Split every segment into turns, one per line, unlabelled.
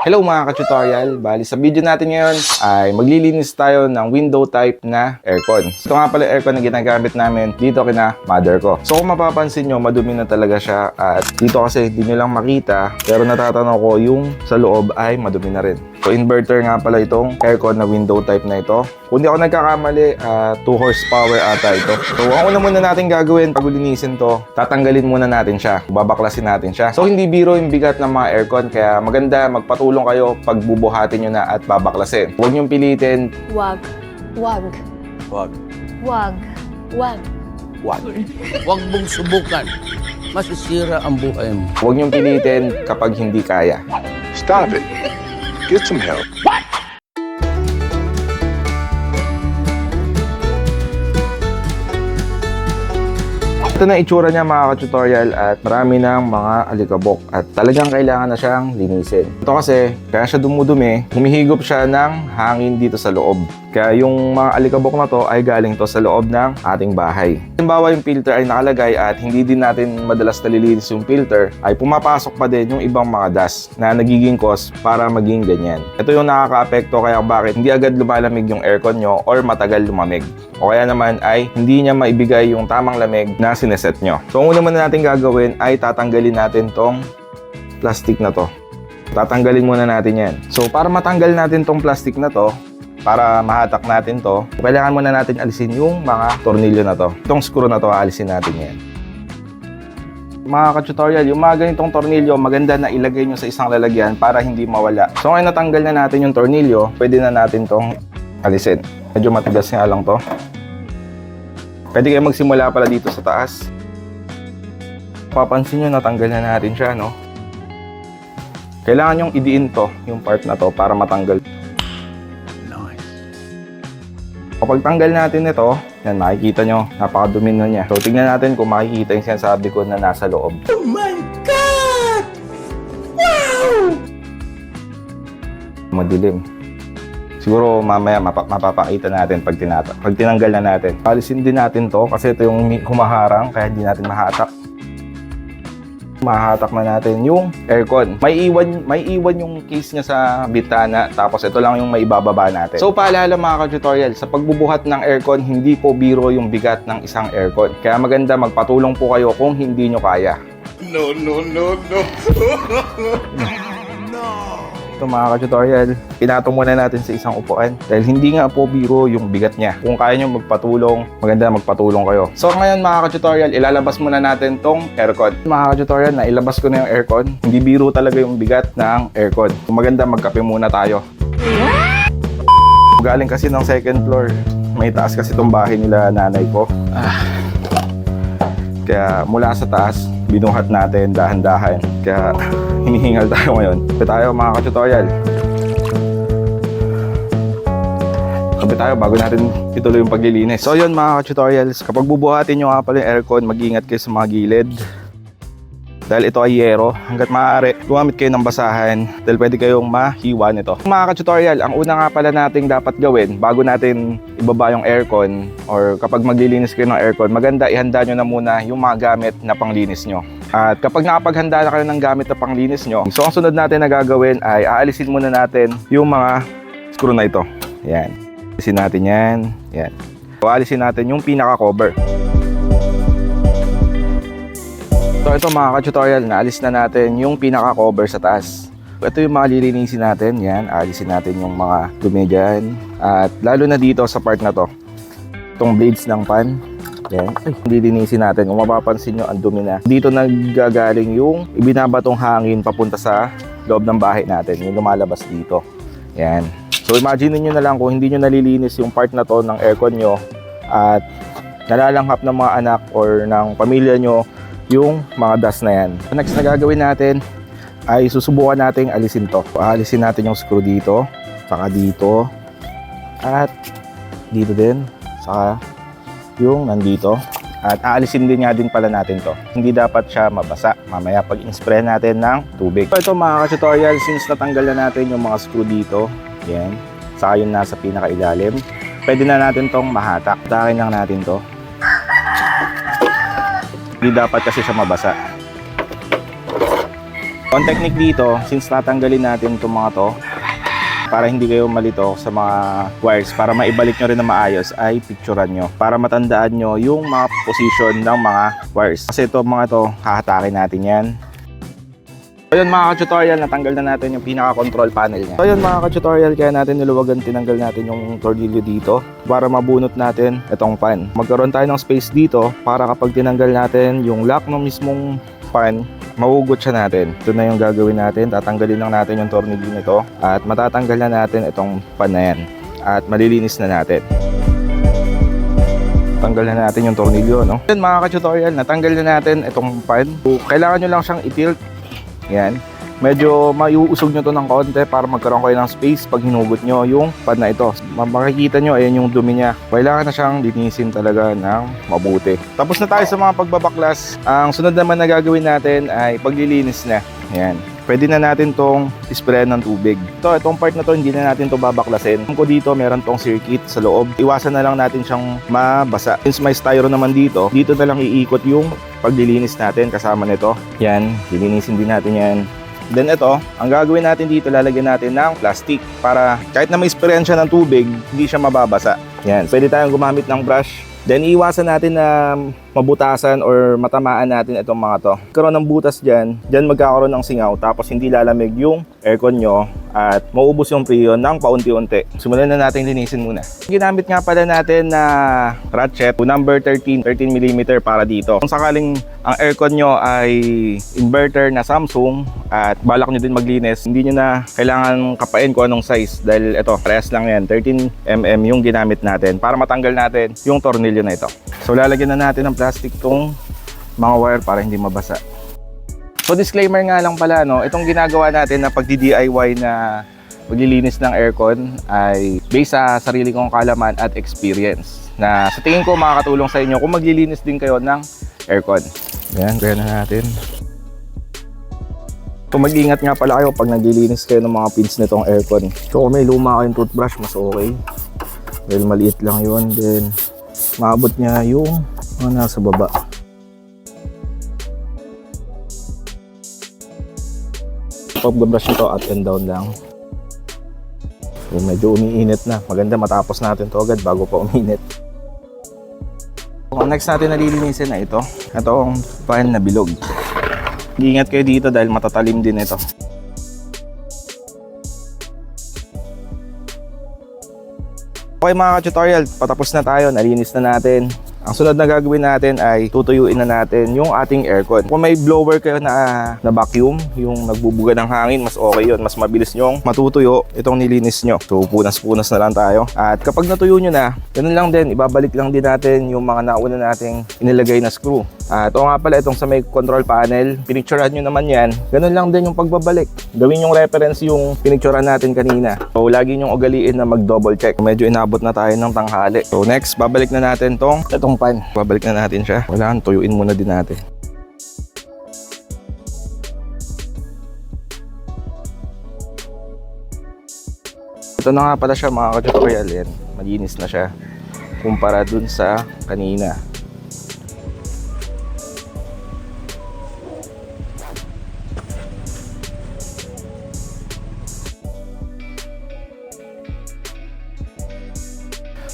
Hello mga ka-tutorial! Bali sa video natin ngayon ay maglilinis tayo ng window type na aircon. Ito nga pala aircon na ginagamit namin dito kina mother ko. So kung mapapansin nyo, madumi na talaga siya at dito kasi hindi nyo lang makita pero natatanaw ko yung sa loob ay madumi na rin. So inverter nga pala itong aircon na window type na ito. Kung di ako nagkakamali, 2 horsepower ata ito. So ang una muna natin gagawin pag linisin to, tatanggalin muna natin siya. Babaklasin natin siya. So hindi biro yung bigat ng mga aircon kaya maganda magpatulong kayo pag bubuhatin nyo na at babaklasin. Huwag niyong pilitin,
Wag. Wag.
Wag.
Wag. Wag.
Wag. Wag mong subukan. Masisira ang buhay mo.
huwag niyong pilitin kapag hindi kaya.
Stop it. Get some help.
Ito na itsura niya mga ka-tutorial at marami ng mga alikabok at talagang kailangan na siyang linisin. Ito kasi, kaya siya dumudumi, humihigop siya ng hangin dito sa loob. Kaya yung mga alikabok na to ay galing to sa loob ng ating bahay. Halimbawa yung filter ay nakalagay at hindi din natin madalas nalilinis yung filter, ay pumapasok pa din yung ibang mga dust na nagiging cause para maging ganyan. Ito yung nakaka-apekto kaya bakit hindi agad lumalamig yung aircon nyo or matagal lumamig. O kaya naman ay hindi niya maibigay yung tamang lamig na sineset nyo. So ang una muna natin gagawin ay tatanggalin natin tong plastic na to. Tatanggalin muna natin yan. So para matanggal natin tong plastic na to, para mahatak natin to, kailangan muna natin alisin yung mga tornilyo na to. Itong screw na to, alisin natin yan. Mga ka-tutorial, yung mga ganitong tornilyo, maganda na ilagay nyo sa isang lalagyan para hindi mawala. So ngayon natanggal na natin yung tornilyo, pwede na natin tong alisin. Medyo matigas nga lang to. Pwede kayo magsimula pala dito sa taas. Papansin nyo, natanggal na natin siya, no? Kailangan yung idiin to, yung part na to, para matanggal.
Nice.
Kapag tanggal natin ito, yan makikita nyo, napakadumi na niya. So tingnan natin kung makikita yung sinasabi ko na nasa loob.
Oh my God!
Madilim. Siguro mamaya mapa- mapapakita natin pag, tinata pag tinanggal na natin. Alisin din natin to kasi ito yung humaharang kaya hindi natin mahatak. Mahatak na natin yung aircon. May iwan, may iwan yung case niya sa bitana tapos ito lang yung may ibababa natin. So paalala mga ka-tutorial, sa pagbubuhat ng aircon, hindi po biro yung bigat ng isang aircon. Kaya maganda magpatulong po kayo kung hindi nyo kaya.
No, no, no, no.
Ito mga ka-tutorial, pinatong muna natin sa isang upuan dahil hindi nga po biro yung bigat niya. Kung kaya nyo magpatulong, maganda magpatulong kayo. So ngayon mga ka-tutorial, ilalabas muna natin tong aircon. Mga ka-tutorial, na ilabas ko na yung aircon. Hindi biro talaga yung bigat ng aircon. Kung maganda, magkape muna tayo. Galing kasi ng second floor. May taas kasi itong bahay nila nanay ko. Ah. Kaya mula sa taas, binuhat natin dahan-dahan. Kaya hinihingal tayo ngayon. Kape tayo mga ka-tutorial. Kape tayo bago natin ituloy yung paglilinis. So yun mga ka-tutorials, kapag bubuhatin nyo nga pala yung aircon, mag-ingat kayo sa mga gilid. Dahil ito ay yero, hanggat maaari, gumamit kayo ng basahan dahil pwede kayong mahiwa nito. Mga ka-tutorial, ang una nga pala nating dapat gawin bago natin ibaba yung aircon or kapag maglilinis kayo ng aircon, maganda ihanda nyo na muna yung mga gamit na panglinis nyo. At kapag nakapaghanda na kayo ng gamit na panglinis nyo, so ang sunod natin na gagawin ay aalisin muna natin yung mga screw na ito. Yan. Alisin natin yan. Yan. So, natin yung pinaka-cover. So ito mga ka-tutorial, naalis na natin yung pinaka-cover sa taas. Ito yung mga lilinisin natin, yan, alisin natin yung mga dumi dyan. At lalo na dito sa part na to, itong blades ng pan, yan, ay, lilinisin natin. Kung mapapansin nyo, ang dumi na. Dito naggagaling yung ibinabatong hangin papunta sa loob ng bahay natin, yung lumalabas dito. Yan. So imagine niyo na lang kung hindi nyo nalilinis yung part na to ng aircon nyo at nalalanghap ng mga anak or ng pamilya nyo yung mga dust na yan. Next na gagawin natin ay susubukan nating alisin to. Alisin natin yung screw dito, saka dito, at dito din, saka yung nandito. At aalisin din nga din pala natin to. Hindi dapat siya mabasa. Mamaya pag in-spray natin ng tubig. So ito mga ka-tutorial, since natanggal na natin yung mga screw dito, yan, saka yung nasa pinakailalim, pwede na natin tong mahatak. Takin lang natin to. Hindi dapat kasi siya mabasa. Ang technique dito, since tatanggalin natin itong mga to, para hindi kayo malito sa mga wires, para maibalik nyo rin na maayos, ay picturean nyo. Para matandaan nyo yung mga position ng mga wires. Kasi ito mga to, hahatakin natin yan. So mga ka-tutorial, natanggal na natin yung pinaka-control panel niya. So yun mga ka-tutorial, kaya natin niluwagan, tinanggal natin yung tornilyo dito para mabunot natin itong fan. Magkaroon tayo ng space dito para kapag tinanggal natin yung lock ng mismong fan, mahugot siya natin. Ito na yung gagawin natin, tatanggalin lang natin yung tornilyo nito at matatanggal na natin itong fan na yan at malilinis na natin. Tanggal na natin yung tornilyo, no? Yan mga ka-tutorial, natanggal na natin itong fan. So, kailangan nyo lang siyang i-tilt yan. Medyo maiuusog nyo to ng konti para magkaroon kayo ng space pag hinugot nyo yung pad na ito. Ma- Makikita nyo, ayan yung dumi niya. Kailangan na siyang linisin talaga ng mabuti. Tapos na tayo sa mga pagbabaklas. Ang sunod naman na gagawin natin ay paglilinis na. Ayan. Pwede na natin tong isprayan ng tubig. Ito, itong part na to, hindi na natin to babaklasin. Kung dito, meron tong circuit sa loob. Iwasan na lang natin siyang mabasa. Since may styro naman dito, dito na lang iikot yung paglilinis natin kasama nito. Yan, lilinisin din natin yan. Then ito, ang gagawin natin dito, lalagyan natin ng plastic para kahit na may siya ng tubig, hindi siya mababasa. Yan, pwede tayong gumamit ng brush. Then iwasan natin na mabutasan or matamaan natin itong mga to. Karoon ng butas dyan, dyan magkakaroon ng singaw tapos hindi lalamig yung aircon nyo at maubos yung preyon ng paunti-unti. Simulan na natin linisin muna. Ginamit nga pala natin na ratchet number 13, 13mm para dito. Kung sakaling ang aircon nyo ay inverter na Samsung at balak nyo din maglinis, hindi nyo na kailangan kapain kung anong size dahil ito, parehas lang yan, 13mm yung ginamit natin para matanggal natin yung tornilyo na ito. So lalagyan na natin ng plastic tong mga wire para hindi mabasa. So disclaimer nga lang pala, no, itong ginagawa natin na pagdi-DIY na paglilinis ng aircon ay based sa sarili kong kalaman at experience na sa tingin ko makakatulong sa inyo kung maglilinis din kayo ng aircon. Yan, gaya na natin. So mag-ingat nga pala kayo pag naglilinis kayo ng mga pins nitong aircon. So kung may luma kayong toothbrush, mas okay. Dahil maliit lang yun, then maabot niya yung mga nasa baba. Pag-brush nito up and down lang. So, medyo umiinit na. Maganda matapos natin to agad bago pa uminit. Ang next natin nalilinisin na ito. Ito ang fan na bilog. Ingat kayo dito dahil matatalim din ito. Okay mga ka-tutorial, patapos na tayo, nalinis na natin. Ang sunod na gagawin natin ay tutuyuin na natin yung ating aircon. Kung may blower kayo na, na vacuum, yung nagbubuga ng hangin, mas okay yun. Mas mabilis nyong matutuyo itong nilinis nyo. So punas-punas na lang tayo. At kapag natuyo nyo na, ganun lang din, ibabalik lang din natin yung mga nauna nating inilagay na screw. At ito nga pala, itong sa may control panel, pinicturean nyo naman yan. Ganun lang din yung pagbabalik. Gawin yung reference yung pinicturean natin kanina. So lagi nyong ugaliin na mag-double check. Medyo inabot na tayo ng tanghali. So next, babalik na natin tong itong pan. Babalik na natin siya. Kailangan tuyuin muna din natin. Ito na nga pala siya mga ka-tutorial yan. Malinis na siya kumpara dun sa kanina.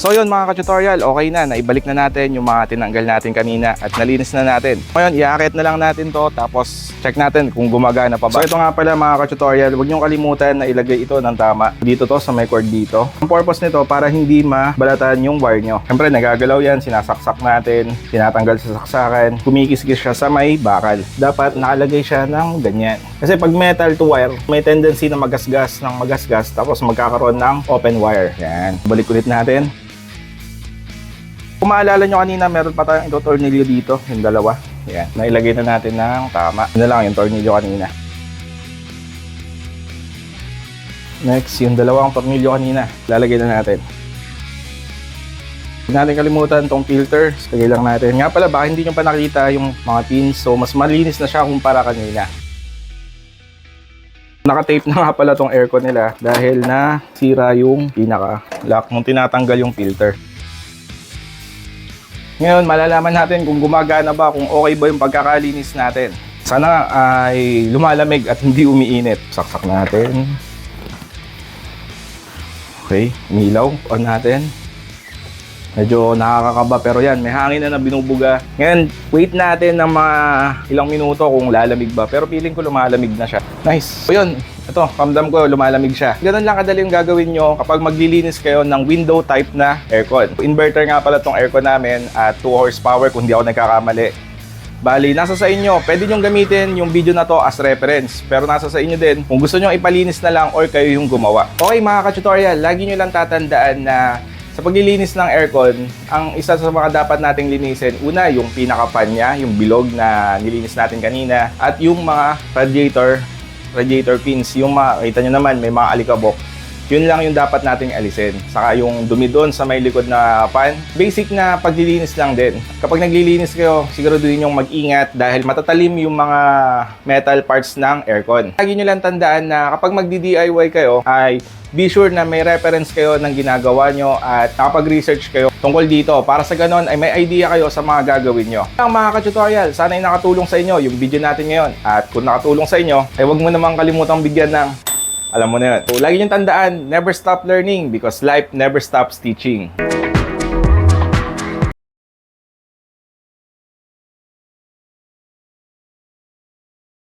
So yun mga ka-tutorial, okay na, naibalik na natin yung mga tinanggal natin kanina at nalinis na natin. Ngayon, iaakit na lang natin to tapos check natin kung gumagana pa ba. So ito nga pala mga ka-tutorial, huwag niyong kalimutan na ilagay ito ng tama. Dito to sa may cord dito. Ang purpose nito para hindi mabalatan yung wire nyo. Siyempre nagagalaw yan, sinasaksak natin, tinatanggal sa saksakan, kumikis-kis siya sa may bakal. Dapat nakalagay siya ng ganyan. Kasi pag metal to wire, may tendency na magasgas ng magasgas tapos magkakaroon ng open wire. Yan. Balik ulit natin. Kung maalala nyo kanina, meron pa tayong ito tornilyo dito, yung dalawa. Yan, nailagay na natin ng tama. Yun na lang yung tornilyo kanina. Next, yung dalawang tornilyo kanina, lalagay na natin. Huwag natin kalimutan tong filter, lagay lang natin. Nga pala, baka hindi nyo pa nakita yung mga pins, so mas malinis na siya kumpara kanina. Naka-tape na nga pala tong aircon nila dahil na sira yung pinaka-lock nung tinatanggal yung filter. Ngayon, malalaman natin kung gumagana ba, kung okay ba yung pagkakalinis natin. Sana ay lumalamig at hindi umiinit. Saksak natin. Okay, umilaw. On natin. Medyo nakakakaba pero yan, may hangin na na binubuga. Ngayon, wait natin ng mga ilang minuto kung lalamig ba. Pero feeling ko lumalamig na siya. Nice. So yun, ito, ramdam ko lumalamig siya. Ganun lang kadali yung gagawin nyo kapag maglilinis kayo ng window type na aircon. Inverter nga pala tong aircon namin at 2 horsepower kung di ako nagkakamali. Bali, nasa sa inyo. Pwede nyo gamitin yung video na to as reference. Pero nasa sa inyo din kung gusto nyo ipalinis na lang or kayo yung gumawa. Okay mga ka-tutorial, lagi nyo lang tatandaan na sa paglilinis ng aircon, ang isa sa mga dapat nating linisin, una yung pinaka-fan niya, yung bilog na nilinis natin kanina, at yung mga radiator, radiator pins, yung makita nyo naman may mga alikabok. Yun lang yung dapat nating alisin. Saka yung dumi doon sa may likod na pan. Basic na paglilinis lang din. Kapag naglilinis kayo, siguraduhin yung mag-ingat dahil matatalim yung mga metal parts ng aircon. Lagi nyo lang tandaan na kapag magdi-DIY kayo ay be sure na may reference kayo ng ginagawa nyo at nakapag-research kayo tungkol dito. Para sa ganon ay may idea kayo sa mga gagawin nyo. Ang mga ka-tutorial, sana ay nakatulong sa inyo yung video natin ngayon. At kung nakatulong sa inyo, ay huwag mo namang kalimutang bigyan ng alam mo na yun. So, lagi niyong tandaan, never stop learning because life never stops teaching.